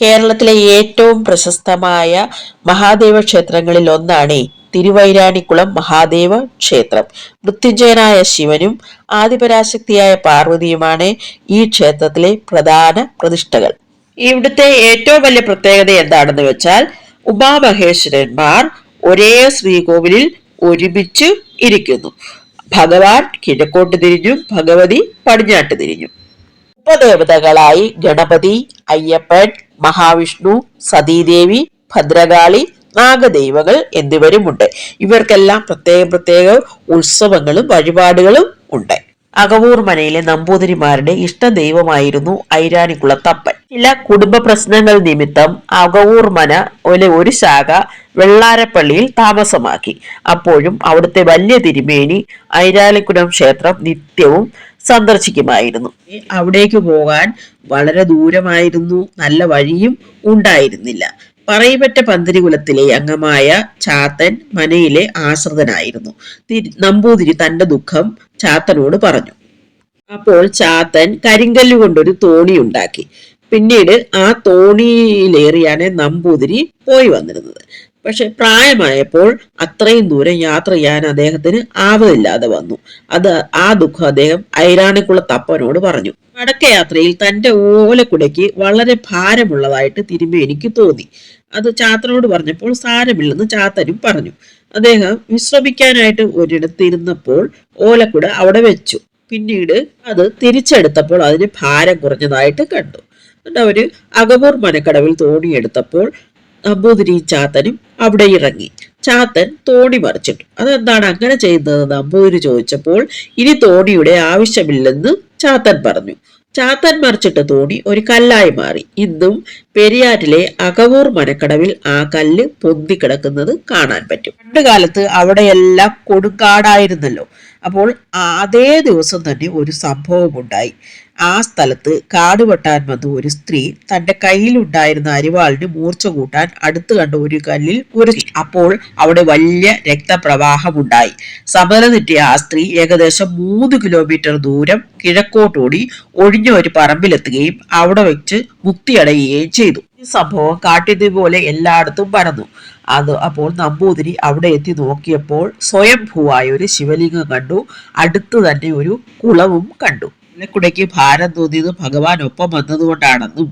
കേരളത്തിലെ ഏറ്റവും പ്രശസ്തമായ മഹാദേവ ക്ഷേത്രങ്ങളിൽ ഒന്നാണ് തിരുവൈരാണിക്കുളം മഹാദേവ ക്ഷേത്രം മൃത്യുഞ്ജയനായ ശിവനും ആദിപരാശക്തിയായ പാർവതിയുമാണ് ഈ ക്ഷേത്രത്തിലെ പ്രധാന പ്രതിഷ്ഠകൾ. ഇവിടുത്തെ ഏറ്റവും വലിയ പ്രത്യേകത എന്താണെന്ന് വെച്ചാൽ ഉമാമഹേശ്വരന്മാർ ഒരേ ശ്രീകോവിലിൽ ഒരുമിച്ച് ഇരിക്കുന്നു. ഭഗവാൻ കിഴക്കോട്ട് തിരിഞ്ഞു ഭഗവതി പടിഞ്ഞാട്ട് തിരിഞ്ഞും. ഉപദേവതകളായി ഗണപതി അയ്യപ്പൻ മഹാവിഷ്ണു സതീദേവി ഭദ്രകാളി നാഗദൈവകൾ എന്നിവരുമുണ്ട്. ഇവർക്കെല്ലാം പ്രത്യേക പ്രത്യേക ഉത്സവങ്ങളും വഴിപാടുകളും ഉണ്ട്. അകവൂർ മനയിലെ നമ്പൂതിരിമാരുടെ ഇഷ്ട ദൈവമായിരുന്നു ഐരാണിക്കുളത്തപ്പൻ. ചില കുടുംബ പ്രശ്നങ്ങൾ നിമിത്തം അകവൂർ മന ഒലെ ഒരു ശാഖ വെള്ളാരപ്പള്ളിയിൽ താമസമാക്കി. അപ്പോഴും അവിടുത്തെ വലിയ തിരുമേനി ഐരാലിക്കുടം ക്ഷേത്രം നിത്യവും സന്ദർശിക്കുമായിരുന്നു. അവിടേക്ക് പോകാൻ വളരെ ദൂരമായിരുന്നു. നല്ല വഴിയും ഉണ്ടായിരുന്നില്ല. പറയപ്പെട്ട പന്തിരികുലത്തിലെ അംഗമായ ചാത്തൻ മനയിലെ ആശ്രിതനായിരുന്നു. നമ്പൂതിരി തന്റെ ദുഃഖം ചാത്തനോട് പറഞ്ഞു. അപ്പോൾ ചാത്തൻ കരിങ്കല്ല് കൊണ്ടൊരു തോണി ഉണ്ടാക്കി. പിന്നീട് ആ തോണിയിലേറിയാണ് നമ്പൂതിരി പോയി വന്നിരുന്നത്. പക്ഷെ പ്രായമായപ്പോൾ അത്രയും ദൂരം യാത്ര ചെയ്യാൻ അദ്ദേഹത്തിന് ആവതില്ലാതെ വന്നു. അത് ആ ദുഃഖം അദ്ദേഹം ഐരാണിക്കുള്ള തപ്പനോട് പറഞ്ഞു. മടക്കയാത്രയിൽ തന്റെ ഓലക്കുടയ്ക്ക് വളരെ ഭാരമുള്ളതായിട്ട് തിരുമേനിക്ക് തോന്നി. അത് ചാത്തനോട് പറഞ്ഞപ്പോൾ സാരമില്ലെന്ന് ചാത്തനും പറഞ്ഞു. അദ്ദേഹം വിശ്രമിക്കാനായിട്ട് ഒരിടത്ത് ഇരുന്നപ്പോൾ ഓലക്കുട അവിടെ വെച്ചു. പിന്നീട് അത് തിരിച്ചെടുത്തപ്പോൾ അതിന് ഭാരം കുറഞ്ഞതായിട്ട് കണ്ടു. എന്നിട്ട് അവർ അകബൂർ മനക്കടവിൽ തോണിയെടുത്തപ്പോൾ നമ്പൂതിരി ചാത്തനും അവിടെ ഇറങ്ങി. ചാത്തൻ തോണി മറിച്ചിട്ടു. അതെന്താണ് അങ്ങനെ ചെയ്യുന്നത്? നമ്പൂതിരി ചോദിച്ചപ്പോൾ ഇനി തോണിയുടെ ആവശ്യമില്ലെന്ന് ചാത്തൻ പറഞ്ഞു. ചാത്തൻ മറിച്ചിട്ട തോണി ഒരു കല്ലായി മാറി. ഇന്നും പെരിയാറ്റിലെ അകവൂർ മനക്കടവിൽ ആ കല്ല് പൊന്തിക്കിടക്കുന്നത് കാണാൻ പറ്റും. പണ്ട് കാലത്ത് അവിടെയെല്ലാം കൊടുങ്കാടായിരുന്നല്ലോ. അപ്പോൾ അതേ ദിവസം തന്നെ ഒരു സംഭവം ഉണ്ടായി ആ സ്ഥലത്ത് കാട് വെട്ടാൻ വന്ന ഒരു സ്ത്രീ തന്റെ കയ്യിലുണ്ടായിരുന്ന അരിവാളിന് മൂർച്ച കൂട്ടാൻ അടുത്ത് കണ്ട ഒരു കല്ലിൽ ഒരു അപ്പോൾ അവിടെ വലിയ രക്തപ്രവാഹമുണ്ടായി സമല തെറ്റിയ ആ സ്ത്രീ ഏകദേശം മൂന്ന് കിലോമീറ്റർ ദൂരം കിഴക്കോട്ടോടി ഒഴിഞ്ഞ ഒരു പറമ്പിലെത്തുകയും അവിടെ വെച്ച് മുക്തിയടയുകയും ചെയ്തു. ഈ സംഭവം കാട്ടിയത് പോലെ എല്ലായിടത്തും പരന്നു. അത് അപ്പോൾ നമ്പൂതിരി അവിടെ എത്തി നോക്കിയപ്പോൾ സ്വയംഭൂവായ ഒരു ശിവലിംഗം കണ്ടു. അടുത്ത് തന്നെ ഒരു കുളവും കണ്ടു. ഓലക്കുടയ്ക്ക് ഭാരം തോന്നിയത് ഭഗവാൻ ഒപ്പം വന്നതുകൊണ്ടാണെന്നും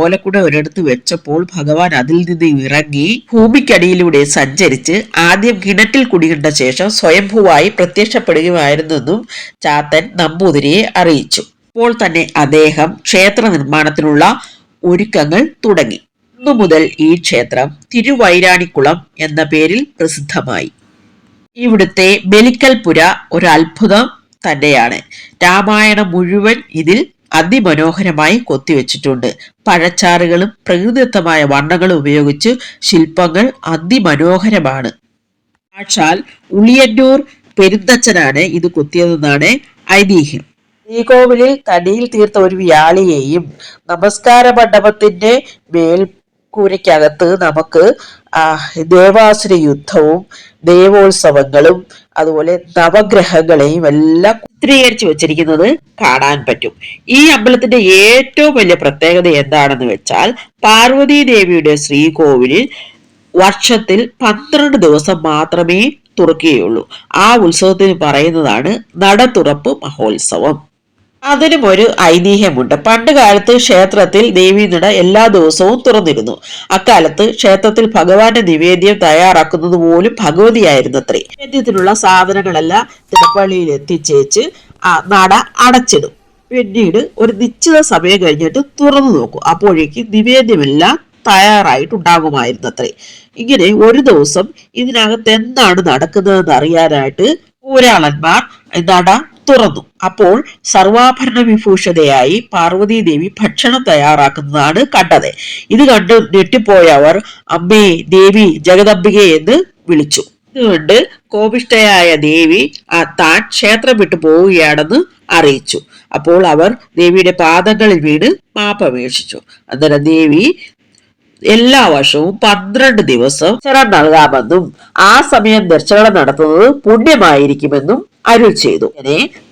ഓലക്കുട ഒരിടത്ത് വെച്ചപ്പോൾ ഭഗവാൻ അതിൽ നിന്ന് ഇറങ്ങി ഭൂമിക്കടിയിലൂടെ സഞ്ചരിച്ച് ആദ്യം കിണറ്റിൽ കുടികണ്ട ശേഷം സ്വയംഭൂവായി പ്രത്യക്ഷപ്പെടുകയായിരുന്നെന്നും ചാത്തൻ നമ്പൂതിരിയെ അറിയിച്ചു. അപ്പോൾ തന്നെ അദ്ദേഹം ക്ഷേത്ര നിർമ്മാണത്തിനുള്ള ഒരുക്കങ്ങൾ തുടങ്ങി. അന്നു മുതൽ ഈ ക്ഷേത്രം തിരുവൈരാണിക്കുളം എന്ന പേരിൽ പ്രസിദ്ധമായി. ഇവിടുത്തെ ബലിക്കൽപുര ഒരു അത്ഭുതം തന്നെയാണ്. രാമായണം മുഴുവൻ ഇതിൽ അതിമനോഹരമായി കൊത്തിവെച്ചിട്ടുണ്ട്. പഴച്ചാറുകളും പ്രകൃതിദത്തമായ വണ്ണങ്ങളും ഉപയോഗിച്ച് ശില്പങ്ങൾ അതിമനോഹരമാണ്. സാക്ഷാൽ ഉളിയന്നൂർ പെരുന്തച്ഛനാണ് ഇത് കൊത്തിയതെന്നാണ് ഐതിഹ്യം. ശ്രീകോവിലിൽ തടിയിൽ തീർത്ത ഒരു വ്യാളിയെയും നമസ്കാര മണ്ഡപത്തിന്റെ മേൽക്കൂരയ്ക്കകത്ത് നമുക്ക് ദേവാസുര യുദ്ധവും ദേവോത്സവങ്ങളും അതുപോലെ നവഗ്രഹങ്ങളെയും എല്ലാം ചിത്രീകരിച്ചു വെച്ചിരിക്കുന്നത് കാണാൻ പറ്റും. ഈ അമ്പലത്തിന്റെ ഏറ്റവും വലിയ പ്രത്യേകത എന്താണെന്ന് വെച്ചാൽ പാർവതി ദേവിയുടെ ശ്രീകോവിലിൽ വർഷത്തിൽ പന്ത്രണ്ട് ദിവസം മാത്രമേ തുറക്കുകയുള്ളൂ. ആ ഉത്സവത്തിന് പറയുന്നതാണ് നട തുറപ്പ് മഹോത്സവം. അതിനും ഒരു ഐതിഹ്യമുണ്ട്. പണ്ട് കാലത്ത് ക്ഷേത്രത്തിൽ ദേവീനട എല്ലാ ദിവസവും തുറന്നിരുന്നു. അക്കാലത്ത് ക്ഷേത്രത്തിൽ ഭഗവാന്റെ നിവേദ്യം തയ്യാറാക്കുന്നത് പോലും ഭഗവതിയായിരുന്നത്രേ. നിവേദ്യത്തിനുള്ള സാധനങ്ങളെല്ലാം തിടപ്പള്ളിയിൽ എത്തിച്ചേച്ച് ആ നട അടച്ചിടും. പിന്നീട് ഒരു നിശ്ചിത സമയം കഴിഞ്ഞിട്ട് തുറന്നു നോക്കും. അപ്പോഴേക്ക് നിവേദ്യമെല്ലാം തയ്യാറായിട്ടുണ്ടാകുമായിരുന്നത്രേ. ഇങ്ങനെ ഒരു ദിവസം ഇതിനകത്ത് എന്താണ് നടക്കുന്നതെന്ന് അറിയാനായിട്ട് ഊരാളന്മാർ നട തുറന്നു. അപ്പോൾ സർവാഭരണ വിഭൂഷതയായി പാർവതീദേവി ഭക്ഷണം തയ്യാറാക്കുന്നതാണ് കണ്ടത്. ഇത് കണ്ട് ഞെട്ടിപ്പോയ അവർ അമ്മേ ദേവി ജഗദംബികെ എന്ന് വിളിച്ചു. ഇതുകൊണ്ട് കോപിഷ്ഠയായ ദേവി താൻ ക്ഷേത്രം വിട്ടു പോവുകയാണെന്ന് അറിയിച്ചു. അപ്പോൾ അവർ ദേവിയുടെ പാദങ്ങളിൽ വീണ് മാപ്പപേക്ഷിച്ചു. അന്നേരം ദേവി എല്ലാ വർഷവും പന്ത്രണ്ട് ദിവസം ദർശനം നൽകാമെന്നും ആ സമയം ദർശനം നടത്തുന്നത് പുണ്യമായിരിക്കുമെന്നും അരുൾ ചെയ്തു.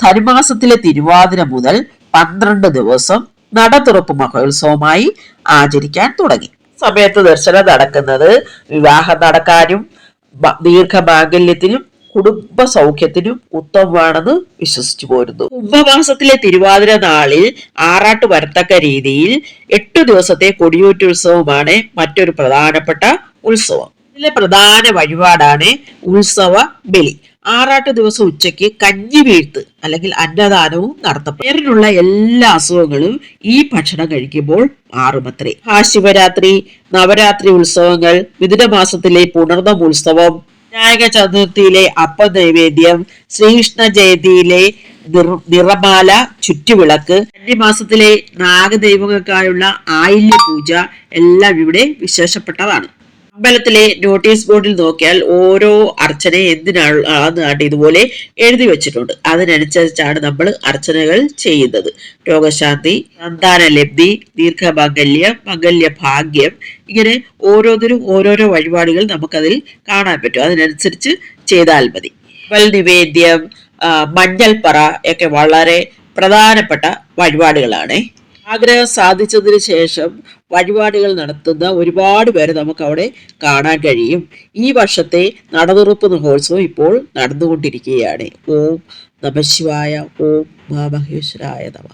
ധനുമാസത്തിലെ തിരുവാതിര മുതൽ പന്ത്രണ്ട് ദിവസം നട തുറപ്പ് മഹോത്സവമായി ആചരിക്കാൻ തുടങ്ങി. സമയത്ത് ദർശനം നടക്കുന്നത് വിവാഹം നടക്കാനും ദീർഘമാംഗല്യത്തിനും കുടുംബ സൗഖ്യത്തിനും ഉത്തമമാണെന്ന് വിശ്വസിച്ചു പോരുന്നു. കുംഭമാസത്തിലെ തിരുവാതിര നാളിൽ ആറാട്ട് വരത്തക്ക രീതിയിൽ എട്ടു ദിവസത്തെ കൊടിയൂറ്റുത്സവമാണ് മറ്റൊരു പ്രധാനപ്പെട്ട ഉത്സവം. ഇതിലെ പ്രധാന വഴിപാടാണ് ഉത്സവ ബലി. ആറാട്ട് ദിവസം ഉച്ചയ്ക്ക് കഞ്ഞി വീഴ്ത്ത് അല്ലെങ്കിൽ അന്നദാനവും നടത്തപ്പെടും. പേരിനുള്ള എല്ലാ അസുഖങ്ങളും ഈ ഭക്ഷണം കഴിക്കുമ്പോൾ മാറുമത്രേ. മഹാശിവരാത്രി നവരാത്രി ഉത്സവങ്ങൾ മിഥുനമാസത്തിലെ പുണർന്നം ഉത്സവം വിനായക ചതുർത്ഥിയിലെ അപ്പ നൈവേദ്യം ശ്രീകൃഷ്ണ ജയന്തിയിലെ നിറമാല ചുറ്റുവിളക്ക് കന്നിമാസത്തിലെ നാഗദൈവങ്ങൾക്കായുള്ള ആയില്യ പൂജ എല്ലാം ഇവിടെ വിശേഷപ്പെട്ടതാണ്. അമ്പലത്തിലെ നോട്ടീസ് ബോർഡിൽ നോക്കിയാൽ ഓരോ അർച്ചന എന്തിനാണ് ഇതുപോലെ എഴുതി വെച്ചിട്ടുണ്ട്. അതിനനുസരിച്ചാണ് നമ്മൾ അർച്ചനകൾ ചെയ്യുന്നത്. രോഗശാന്തി സന്താന ലബ്ധി ദീർഘമംഗല്യം മംഗല്യ ഭാഗ്യം ഇങ്ങനെ ഓരോന്നിനും ഓരോരോ വഴിപാടുകൾ നമുക്കതിൽ കാണാൻ പറ്റും. അതിനനുസരിച്ച് ചെയ്താൽ മതി. വൽ നിവേദ്യം മഞ്ഞൾപ്പറ ഒക്കെ വളരെ പ്രധാനപ്പെട്ട വഴിപാടുകളാണ്. ആഗ്രഹം സാധിച്ചതിന് ശേഷം വഴിപാടുകൾ നടത്തുന്ന ഒരുപാട് പേരെ നമുക്ക് അവിടെ കാണാൻ കഴിയും. ഈ വർഷത്തെ നടതുറപ്പ് മഹോത്സവം ഇപ്പോൾ നടന്നുകൊണ്ടിരിക്കുകയാണ്. ഓം നമശിവായ ഓം മഹാമഹേശ്വരായ നമ.